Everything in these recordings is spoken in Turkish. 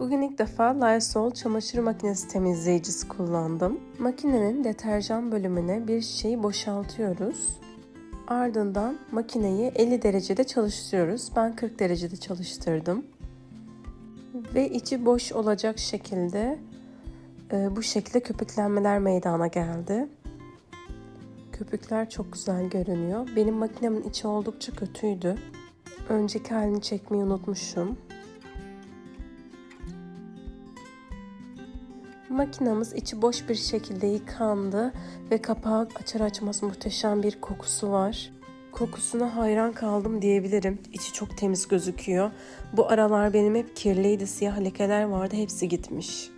Bugün ilk defa Lysol çamaşır makinesi temizleyicisi kullandım. Makinenin deterjan bölümüne bir şişeyi boşaltıyoruz. Ardından makineyi 50 derecede çalıştırıyoruz. Ben 40 derecede çalıştırdım. Ve içi boş olacak şekilde e, bu şekilde köpüklenmeler meydana geldi. Köpükler çok güzel görünüyor. Benim makinemin içi oldukça kötüydü. Önceki halini çekmeyi unutmuşum. Makinamız içi boş bir şekilde yıkandı ve kapağı açar açmaz muhteşem bir kokusu var. Kokusuna hayran kaldım diyebilirim. İçi çok temiz gözüküyor. Bu aralar benim hep kirliydi, siyah lekeler vardı, hepsi gitmiş.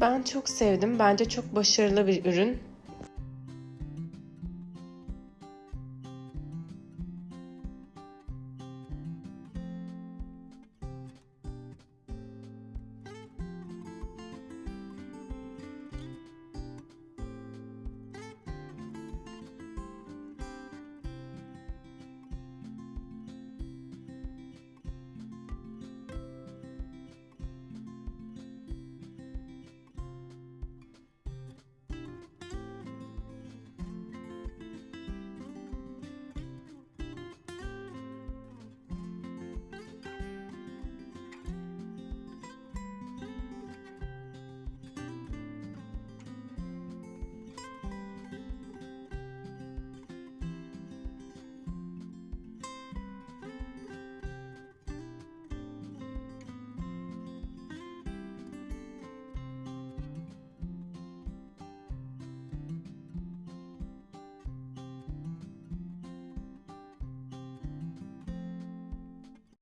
Ben çok sevdim. Bence çok başarılı bir ürün.